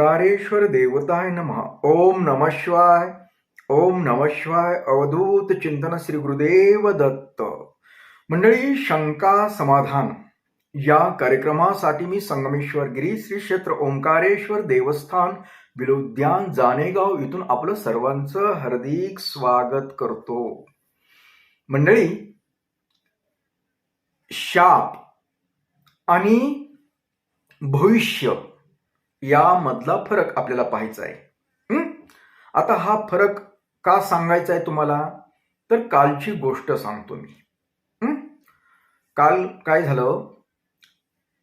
ओंकारेश्वर देवताय नमः। ओम नम शिवाय। ओम नम शिवाय। अवधूत चिंतन श्री गुरुदेव दत्त। मंडळी शंका समाधान। या कार्यक्रमासाठी मी संगमेश्वर गिरी श्री क्षेत्र ओंकारेश्वर देवस्थान बिलोद्यान जानेगाव इथून आपलं सर्वांचं हार्दिक स्वागत करतो. मंडळी शाप आणि भविष्य यामधला फरक आपल्याला पाहायचा आहे. आता हा फरक का सांगायचा आहे तुम्हाला? तर कालची गोष्ट सांगतो मी. काल काय झालं?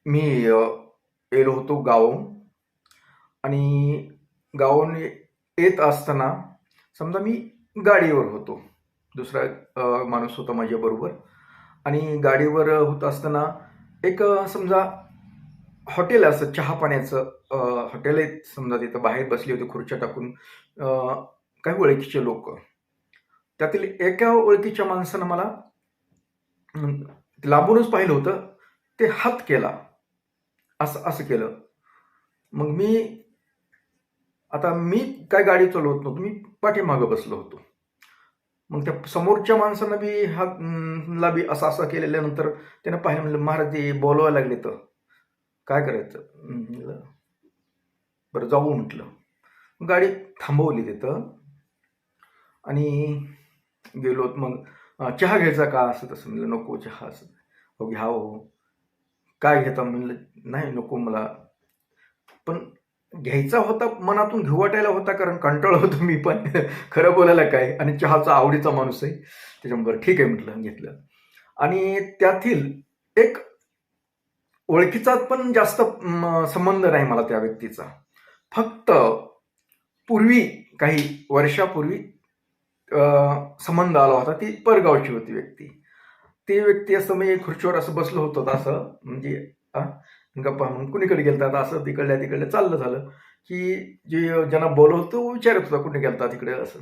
मी येलो गेलो होतो गावून. आणि गावून येत असताना समजा मी गाडीवर होतो. दुसरा माणूस होता माझ्याबरोबर. आणि गाडीवर होत असताना एक समजा हॉटेल असं चहा पाण्याचं हॉटेल आहेत समजा तिथं बाहेर बसली होती खुर्च्या टाकून काही ओळखीचे लोक. त्यातील एका ओळखीच्या माणसानं मला लांबूनच पाहिलं होतं ते हात केला. असं असं केलं. मग मी आता मी काय गाडी चालवत नव्हतो मी पाठीमागं बसलो होतो. मग त्या समोरच्या माणसानं बी हात ला बी असं असं केलेल्यानंतर त्यानं पाहिलं म्हणलं महाराज ते बोलवायला लागले तर. काय करायचं? बरं जाऊ म्हटलं. गाडी थांबवली तिथं. आणि गेलो मग चहा घ्यायचा का? असं तसं म्हणलं नको चहा असं. हो घ्या हो, हो काय घेता? म्हणलं नाही नको मला. पण घ्यायचा होता मनातून घेऊ वाटायला होता कारण कंटाळ होतो मी पण. खरं बोलायला काय? आणि चहाचा आवडीचा माणूस आहे. त्याच्याबरोबर ठीक आहे म्हटलं घेतलं. आणि त्यातील एक ओळखीचा पण जास्त संबंध नाही मला त्या व्यक्तीचा. फक्त पूर्वी काही वर्षापूर्वी संबंध आला होता ती परगावची होती व्यक्ती. ती व्यक्ती असं मी खुर्चीवर असं बसलो होतो असं म्हणजे गप्पा मग कुणीकडे गेलतात असं तिकडल्या तिकडल्या चाललं झालं की जे ज्यांना बोलवतो तो विचारत होता कुठे गेलता तिकडे? असं.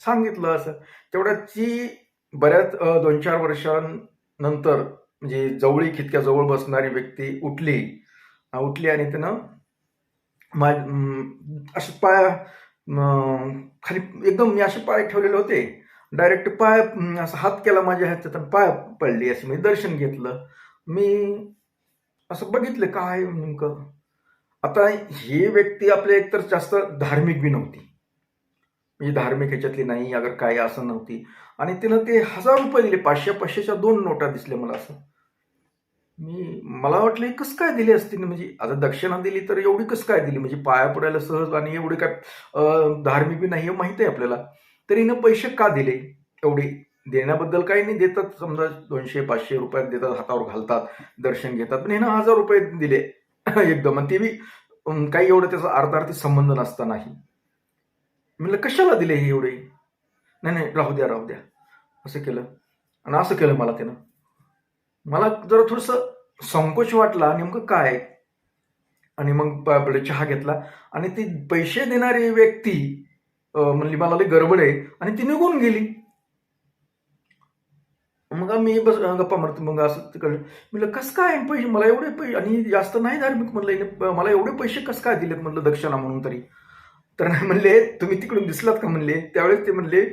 सांगितलं असं. तेवढ्यात ती बऱ्याच दोन चार वर्षांनंतर म्हणजे जवळी खितक्या जवळ बसणारी व्यक्ती उठली. उठली आणि त्यानं मा असे पाय खाली एकदम मी असे पाय ठेवलेले होते. डायरेक्ट पाय असा हात केला माझ्या ह्याच्यात आणि पाय पडली. असं मी दर्शन घेतलं. मी असं बघितलं काय नेमकं? आता ही व्यक्ती आपल्या एकतर जास्त धार्मिक बी नव्हती. म्हणजे धार्मिक ह्याच्यातली नाही अगर काय असं नव्हती. आणि तिनं ते हजार रुपये दिले. पाचशे पाचशेच्या दोन नोटा दिसल्या मला असं. मी मला वाटलं हे कसं काय दिली असतील? म्हणजे आता दक्षिणा दिली तर एवढी कसं काय दिली? म्हणजे पाया पडायला सहज आणि एवढी काय धार्मिक बी नाही हे माहीत आहे आपल्याला. तर हिनं पैसे का दिले? एवढे. देण्याबद्दल काही नाही. देतात. समजा दोनशे पाचशे रुपयात देतात हातावर घालतात दर्शन घेतात. पण हिनं हजार रुपये दिले एकदम. आणि ते बी काही एवढं त्याचा अर्थार्थी संबंध नसतानाही. म्हणलं कशाला दिले हे एवढे? नाही नाही राहू द्या राहू द्या. असं केलं. आणि असं केलं मला त्यानं. मला जरा थोडंसं संकोच वाटला नेमकं काय? आणि मग आपलं चहा घेतला. आणि ती पैसे देणारी व्यक्ती म्हणली मला लई गडबड आहे. आणि ती निघून गेली. मग मी बस गप्पा मारतो मग असं तिकडलं म्हणलं कसं काय पैसे? मला एवढे पैसे आणि जास्त नाही धार्मिक म्हणलं मला एवढे पैसे कसं काय दिलेत? म्हटलं दक्षिणा म्हणून तरी. तर नाही म्हणले तुम्ही तिकडून दिसलात का? म्हणले. त्यावेळेस ते म्हणले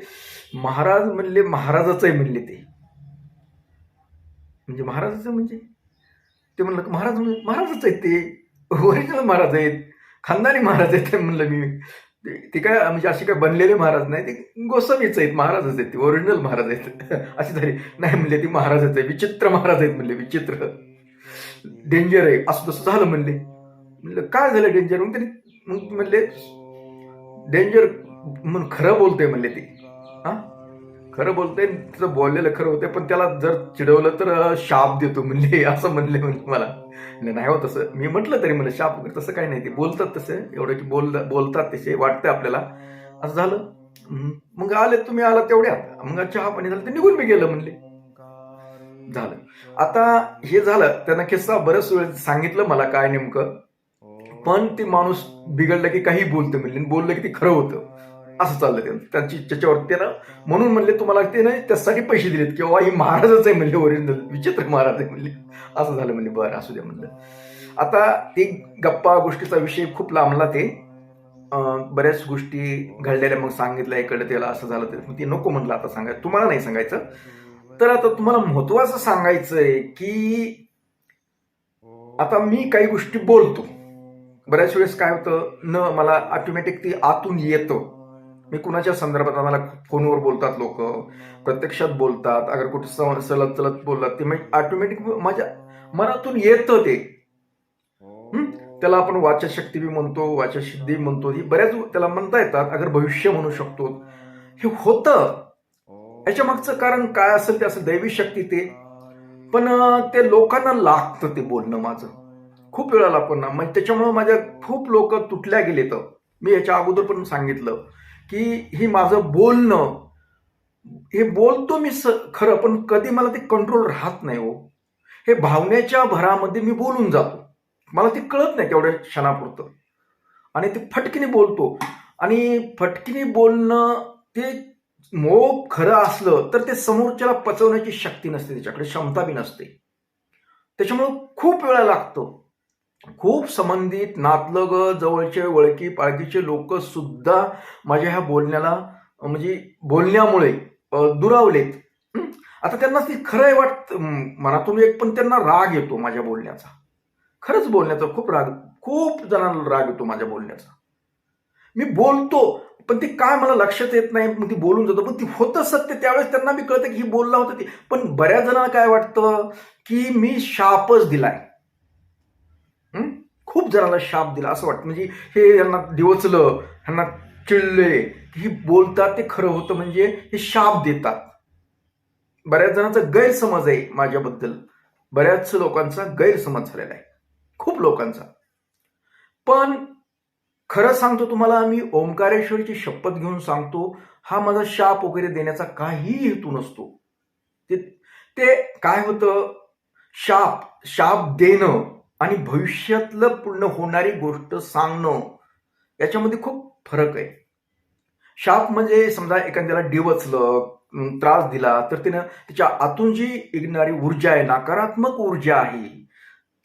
महाराज म्हणले महाराजाचं आहे म्हणले ते. म्हणजे महाराजाचं म्हणजे? ते म्हणलं महाराज महाराजच आहेत ते. ओरिजिनल महाराज आहेत. खानदानी महाराज आहेत. ते म्हणलं मी ते काय म्हणजे असे काय बनलेले महाराज नाही. ते गोसावीच आहेत. महाराजच आहेत ते. ओरिजिनल महाराज आहेत. अशी झाली. नाही म्हणले ती महाराजच आहे विचित्र महाराज आहेत म्हणले विचित्र. डेंजर आहे. असं तसं झालं म्हणले. म्हणलं काय झालं डेंजर मग त्यांनी मग म्हणले डेंजर म्हणून खरं बोलतोय म्हणले ती. हा? खरं बोलते तिचं बोललेलं खरं होते पण त्याला जर चिडवलं तर शाप देतो म्हणले असं म्हणले म्हणले मला. नाही हो तसं. मी म्हटलं तरी म्हणलं शाप वगैरे तसं काही नाही. ते बोलतात तसे एवढे की बोल बोलतात तसे वाटतं आपल्याला. असं झालं. मग आले तुम्ही आला तेवढ्यात. मग चहा पाणी झालं ते निघून मी गेलं म्हणले. झालं. आता हे झालं त्यांना किस्सा बरंच वेळ सांगितलं मला काय नेमकं. पण ते माणूस बिघडलं की काही बोलतं म्हणले आणि बोललं की ते खरं होतं. असं चाललं ते त्यांची त्याच्यावर त्यानं म्हणून म्हणले तुम्हाला ते नाही त्यासाठी पैसे दिलेत किंवा ही महाराजच आहे म्हणले ओरिजिनल विचित्र महाराज आहे म्हणले. असं झालं म्हणले बरं असू द्या म्हणलं. आता ते गप्पा गोष्टीचा विषय खूप लांबला ते. बऱ्याच गोष्टी घडलेल्या मग सांगितल्या इकडे त्याला असं झालं तर ते नको म्हटलं आता सांगायचं तुम्हाला नाही सांगायचं. तर आता तुम्हाला महत्वाचं सांगायचंय की आता मी काही गोष्टी बोलतो. बऱ्याच वेळेस काय होतं न मला ऑटोमॅटिक ती आतून येतं. मी कुणाच्या संदर्भात मला फोनवर बोलतात लोक? प्रत्यक्षात बोलतात. अगर कुठे सलत चलत चलत बोलतात ते म्हणजे ऑटोमॅटिक माझ्या मनातून येतं ते. त्याला आपण वाचशक्ती बी म्हणतो वाचसिद्धी म्हणतो. ही बऱ्याच त्याला म्हणता येतात अगर भविष्य म्हणू शकतो. हे होतं. याच्या मागचं कारण काय असेल ते असेल दैवी शक्ती ते. पण ते लोकांना लागतं ते बोलणं माझं. खूप वेळाला पण म्हणजे त्याच्यामुळं माझ्या खूप लोक तुटल्या गेलेत. मी याच्या अगोदर पण सांगितलं. की ही माझं बोलणं हे बोलतो मी स खरं पण कधी मला ते कंट्रोल राहत नाही हो. हे भावनेच्या भरामध्ये मी बोलून जातो. मला ते कळत नाही तेवढ्या क्षणापुरतं. आणि ते फटकीने बोलतो. आणि फटकीने बोलणं ते मोप खरं असलं तर ते समोरच्याला पचवण्याची शक्ती नसते त्याच्याकडे क्षमता बी नसते. त्याच्यामुळं खूप वेळा लागतो. खूप संबंधित नातलग जवळचे वळकी पाळकीचे लोक सुद्धा माझ्या ह्या बोलण्याला म्हणजे बोलण्यामुळे दुरावलेत. आता त्यांना ती खरं आहे वाटत मनातून एक पण त्यांना राग येतो माझ्या बोलण्याचा. खरंच बोलण्याचा खूप राग खूप जणांना राग येतो माझ्या बोलण्याचा. मी बोलतो पण ते काय मला लक्षात येत नाही मग ती बोलून जातो. पण ती होतं सत्य त्यावेळेस त्यांना मी कळतं की ही बोलला होतं ते. पण बऱ्याच जणांना काय वाटतं की मी शापच दिलाय. खूप जणांना शाप दिला असं वाटतं. म्हणजे हे यांना दिवचलं ह्यांना चिडले की ही बोलतात ते खरं होतं म्हणजे हे शाप देतात. बऱ्याच जणांचा गैरसमज आहे माझ्याबद्दल. बऱ्याच लोकांचा गैरसमज झालेला आहे. खूप लोकांचा. पण खरं सांगतो तुम्हाला मी ओंकारेश्वरीची शपथ घेऊन सांगतो हा माझा शाप वगैरे देण्याचा काही हेतू नसतो. ते ते काय होतं? शाप शाप देणं. आणि भविष्यातलं पूर्ण होणारी गोष्ट सांगणं याच्यामध्ये खूप फरक आहे. शाप म्हणजे समजा एखाद्याला डिवचलं त्रास दिला तर त्यानं त्याच्या आतून जी निघणारी ऊर्जा आहे नकारात्मक ऊर्जा आहे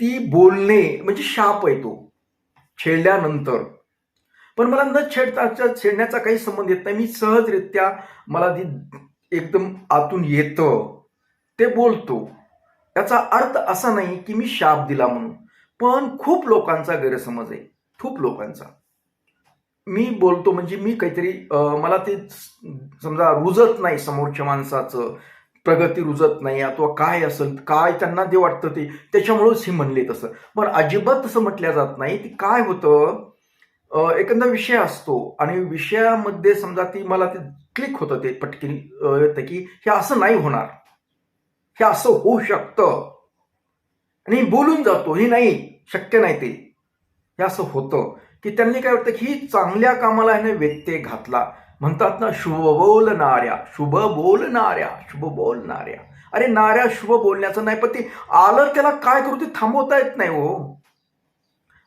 ती बोलणे म्हणजे शाप आहे तो छेडल्यानंतर. पण मला न छेडताच्या छेडण्याचा काही संबंध येत नाही. मी सहजरित्या मला ती एकदम आतून येतं ते बोलतो. याचा अर्थ असा नाही की मी शाप दिला म्हणून. पण खूप लोकांचा गैरसमज आहे. खूप लोकांचा. मी बोलतो म्हणजे मी काहीतरी मला ते समजा रुजत नाही समोरच्या माणसाचं प्रगती रुजत नाही अथवा काय असेल काय त्यांना ते वाटतं ते त्याच्यामुळेच हे म्हणले तसं. पण अजिबात तसं म्हटलं जात नाही. ती काय होतं एकंदर एखादा विषय असतो आणि विषयामध्ये समजा ती मला ते क्लिक होतं ते पटकीने येतं की हे असं नाही होणार. हे असं होऊ शकतं. आणि बोलून जातो हे नाही. शक्य नाही ते. हे असं होतं की त्यांनी काय वाटतं की चांगल्या कामाला याने व्यत्यय घातला. म्हणतात ना शुभ बोलणाऱ्या शुभ बोलणाऱ्या शुभ बोलणाऱ्या. अरे नाऱ्या शुभ बोलण्याचं नाही पण ते आलं त्याला काय करू ते थांबवता येत नाही हो.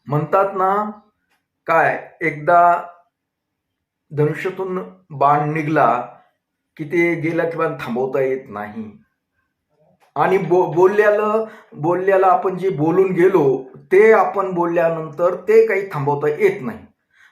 म्हणतात ना काय एकदा धनुष्यातून बाण निघला की ते गेला किंवा थांबवता येत नाही. आणि बो बोलल्याला बोलल्याला आपण जे बोलून गेलो ते आपण बोलल्यानंतर ते काही थांबवता येत नाही.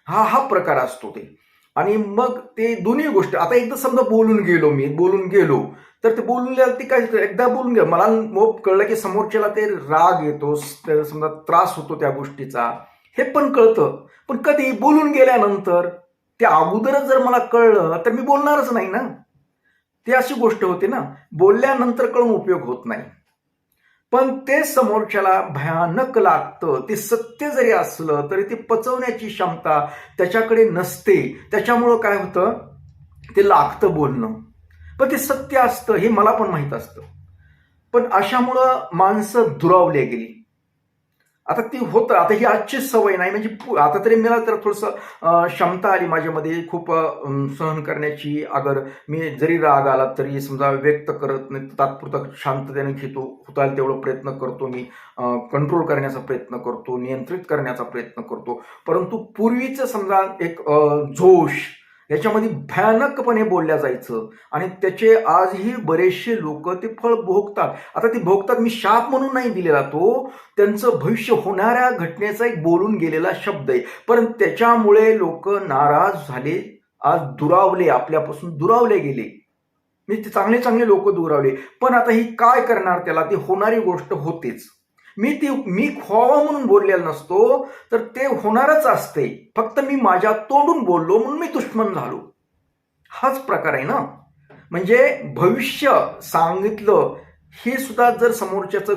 हा हा प्रकार असतो ते. आणि मग ते दोन्ही गोष्टी आता एकदा समजा बोलून गेलो मी बोलून गेलो तर ते बोलून ते काय एकदा बोलून गेलो. मला मोप कळलं की समोरच्याला ते राग येतो समजा त्रास होतो त्या गोष्टीचा. हे पण कळतं. पण कधी बोलून गेल्यानंतर ते अगोदरच जर मला कळलं तर मी बोलणारच नाही ना? ती अशी गोष्ट होती ना बोलल्यानंतर कळून उपयोग होत नाही. पण ते समोरच्याला भयानक लागतं ते सत्य जरी असलं तरी ते पचवण्याची क्षमता त्याच्याकडे नसते. त्याच्यामुळं काय होतं? ते लागतं बोलणं. पण ते सत्य असतं हे मला पण माहीत असतं. पण अशामुळं माणसं दुरावली गेली. आता ती होतं. आता ही आजची सवय नाही. म्हणजे पु- आता तरी मला तर थोडंसं क्षमता आली माझ्यामध्ये. खूप सहन करण्याची. अगर मी जरी राग आला तरी समजा व्यक्त करत नाही तात्पुरता शांततेने घेतो. होता तेवढं प्रयत्न करतो मी. कंट्रोल करण्याचा प्रयत्न करतो. नियंत्रित करण्याचा प्रयत्न करतो. परंतु पूर्वीचं समजा एक जोश याच्यामध्ये भयानकपणे बोलल्या जायचं. आणि त्याचे आजही बरेचसे लोक ते फळ भोगतात. आता ते भोगतात मी शाप म्हणून नाही दिलेला तो. त्यांचं भविष्य होणाऱ्या घटनेचा एक बोलून गेलेला शब्द आहे. पण त्याच्यामुळे लोक नाराज झाले आज दुरावले आपल्यापासून दुरावले गेले. मी ते चांगले चांगले लोक दुरावले. पण आता ही काय करणार त्याला? ती होणारी गोष्ट होतेच. मी ती मी खोवा म्हणून बोललेला नसतो तर ते होणारच असते. फक्त मी माझ्या तोंडून बोललो म्हणून मी दुश्मन झालो. हाच प्रकार आहे ना? म्हणजे भविष्य सांगितलं हे सुद्धा जर समोरच्याचं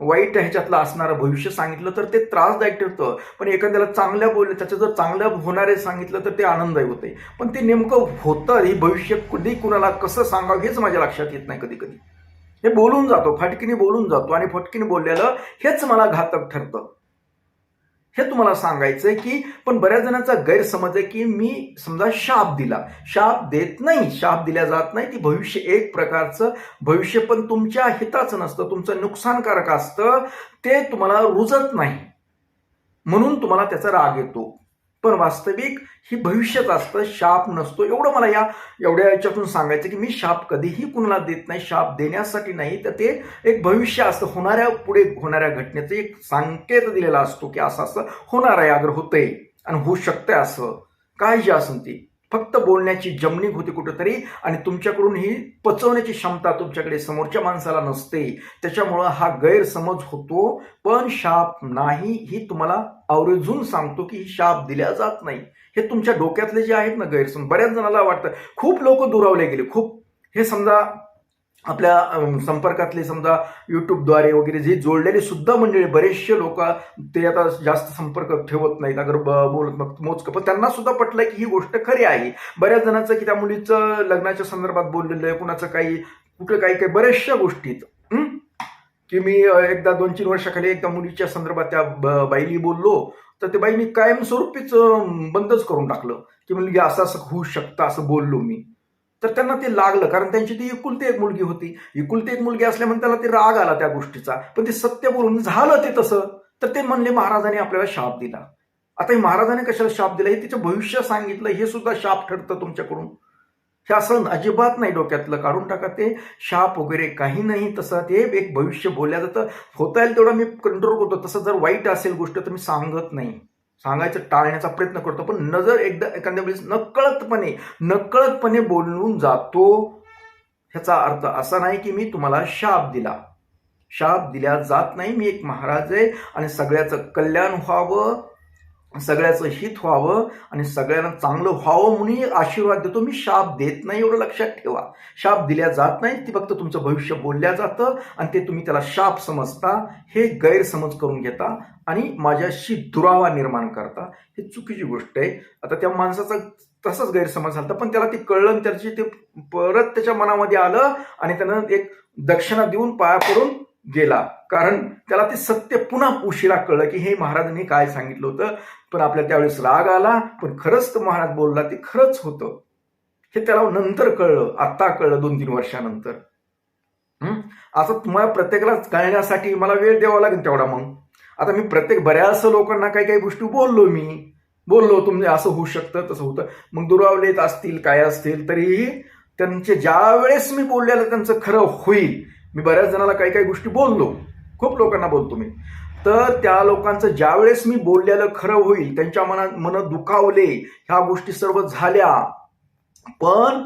वाईट ह्याच्यातलं असणारं भविष्य सांगितलं तर ते त्रासदायक ठरतं. पण एखाद्याला चांगल्या बोलले त्याचं जर चांगल्या होणारे सांगितलं तर ते आनंददायी होते. पण ते नेमकं होतं हे भविष्य कधी कुणाला कसं सांगावं हेच माझ्या लक्षात येत नाही कधी कधी हे बोलून जातो फटकीने बोलून जातो आणि फटकीने बोललेलं हेच मला घातक ठरतं. हे तुम्हाला सांगायचंय की पण बऱ्याच जणांचा गैरसमज आहे की मी समजा शाप दिला. शाप देत नाही शाप दिल्या जात नाही ती भविष्य एक प्रकारचं भविष्य पण तुमच्या हिताचं नसतं तुमचं नुकसानकारक असतं ते तुम्हाला रुजत नाही. म्हणून तुम्हाला त्याचा राग येतो. पण वास्तविक ही भविष्यात असतं शाप नसतो. एवढं मला या एवढ्या याच्यातून सांगायचं की मी शाप कधीही कुणाला देत नाही शाप देण्यासाठी नाही. तर ते एक भविष्य असतं. होणाऱ्या पुढे होणाऱ्या घटनेचं एक संकेत दिलेला असतो की असं असं होणार आहे अगर होतंय आणि होऊ शकतंय असं. काय जे असं ती. फक्त बोलण्याची जमणीक होती कुठंतरी आणि तुमच्याकडून ही पचवण्याची क्षमता तुमच्याकडे समोरच्या माणसाला नसते. त्याच्यामुळं हा गैरसमज होतो. पण शाप नाही ही तुम्हाला आवर्जून सांगतो की ही शाप दिल्या जात नाही. हे तुमच्या डोक्यातले जे आहेत ना गैरसमज बऱ्याच जणाला वाटतं. खूप लोक दुरावले गेले. खूप हे समजा आपल्या संपर्कातले समजा युट्यूबद्वारे वगैरे जे जोडलेले सुद्धा मंडळी बरेचसे लोक ते आता जास्त संपर्क ठेवत नाहीत. अगर बोलत मग मोजकं. पण त्यांना सुद्धा पटलंय की ही गोष्ट खरी आहे. बऱ्याच जणांचं की त्या मुलीचं लग्नाच्या संदर्भात बोललेलं आहे कुणाचं काही कुठं काही काही बऱ्याचशा गोष्टीत की मी एकदा दोन तीन वर्षाखाली एकदा मुलीच्या संदर्भात त्या बाईली बोललो तर ते बाई मी कायमस्वरूपीच बंदच करून टाकलं. की मुलगी असं असं होऊ शकतं असं बोललो मी. तर त्यांना ते लागलं कारण त्यांची ती एकुलती एक मुलगी होती. एकुलती एक मुलगी असल्यामुळे त्याला ते राग आला त्या गोष्टीचा. पण ते सत्य बोलून झालं ते तसं तर ते म्हणले महाराजांनी आपल्याला शाप दिला. आता हे महाराजाने कशाला शाप दिला? हे तिचं भविष्य सांगितलं हे सुद्धा शाप ठरतं तुमच्याकडून. हे असं अजिबात नाही डोक्यातलं. काढून टाका ते. शाप वगैरे काही नाही तसं ते एक भविष्य बोलल्या जातं. होता येईल तेवढं मी कंट्रोल करतो. तसं जर वाईट असेल गोष्ट तर मी सांगत नाही. सांगायचं टाळण्याचा प्रयत्न करतो पण नजर एकदा एखाद्या वेळेस नकळतपणे नकळतपणे बोलून जातो. ह्याचा अर्थ असा नाही की मी तुम्हाला शाप दिला. शाप दिल्या जात नाही. मी एक महाराज आहे आणि सगळ्याचं कल्याण व्हावं. सगळ्याचं हित व्हावं आणि सगळ्यांना चांगलं व्हावं म्हणून आशीर्वाद देतो. मी शाप देत नाही एवढं लक्षात ठेवा. शाप दिल्या जात नाही ती फक्त तुमचं भविष्य बोलल्या जातं आणि ते तुम्ही त्याला शाप समजता हे गैरसमज करून घेता आणि माझ्याशी दुरावा निर्माण करता. हे चुकीची गोष्ट आहे. आता त्या माणसाचा तसंच गैरसमज झाला पण त्याला ते कळलं आणि त्याची ते परत त्याच्या मनामध्ये आलं आणि त्यानं एक दक्षिणा देऊन पाया पडून गेला. कारण त्याला ते सत्य पुन्हा उशिरा कळलं की हे महाराजांनी काय सांगितलं होतं. पण आपल्या त्यावेळेस राग आला पण खरंच तो महाराज बोलला ते खरंच होतं. हे त्याला नंतर कळलं आत्ता कळलं दोन तीन वर्षानंतर. हं? आता तुम्हाला प्रत्येकाला कळण्यासाठी मला वेळ द्यावा लागेल तेवढा मग. आता मी प्रत्येक बऱ्याच लोकांना काही काही गोष्टी बोललो मी. बोललो तुम्ही असं होऊ शकतं तसं होतं. मग दुरावलेत असतील काय असतील तरीही त्यांचे ज्या वेळेस मी बोललेलं त्यांचं खरं होईल. मी बऱ्याच जणाला काही काही गोष्टी बोललो. खूप लोकांना बोलतो मी. तर त्या लोकांचं ज्यावेळेस मी बोललेलं खरं होईल त्यांच्या मनात मन दुखावले ह्या गोष्टी सर्व झाल्या. पण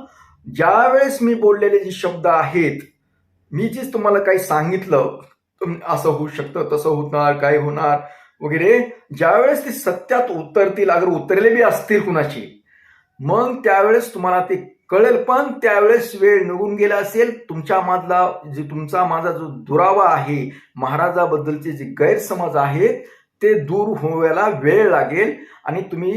ज्यावेळेस मी बोललेले जे शब्द आहेत मी जीच तुम्हाला काही सांगितलं असं होऊ शकतं तसं होणार काय होणार वगैरे ज्यावेळेस ते सत्यात उतरतील अगर उतरले बी असतील कुणाची मग त्यावेळेस तुम्हाला ते कळेल पण त्यावेळेस वेळ निघून गेला असेल तुमच्या मधला जे तुमचा माझा जो दुरावा आहे महाराजाबद्दलचे जे गैरसमज आहेत ते दूर होवायला वेळ लागेल आणि तुम्ही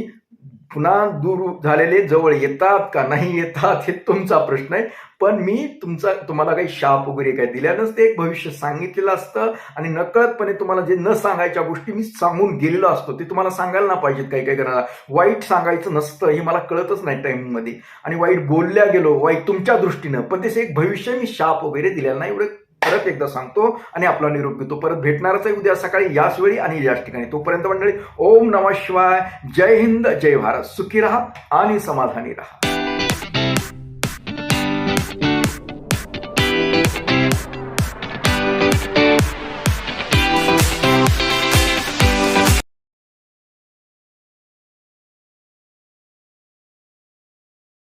पुन्हा दूर झालेले जवळ येतात का नाही येतात हे तुमचा प्रश्न आहे. पण मी तुमचा तुम्हाला काही शाप वगैरे काही दिल्या नसते एक भविष्य सांगितलेलं असतं. आणि नकळतपणे तुम्हाला जे न सांगायच्या गोष्टी मी सांगून गेलेलो असतो ते तुम्हाला सांगायला ना पाहिजेत काही काही करायला वाईट सांगायचं नसतं हे मला कळतच नाही टाईममध्ये. आणि वाईट बोलल्या गेलो वाईट तुमच्या दृष्टीनं पण त्याचं एक भविष्य मी शाप वगैरे दिलेला नाही एवढं परत एकदा सांगतो आणि आपला निरोप घेतो. परत भेटणारच आहे उद्या सकाळी याच वेळी आणि याच ठिकाणी. तोपर्यंत मंडळी ओम नमः शिवाय. जय हिंद जय भारत. सुखी राहा आणि समाधानी राहा.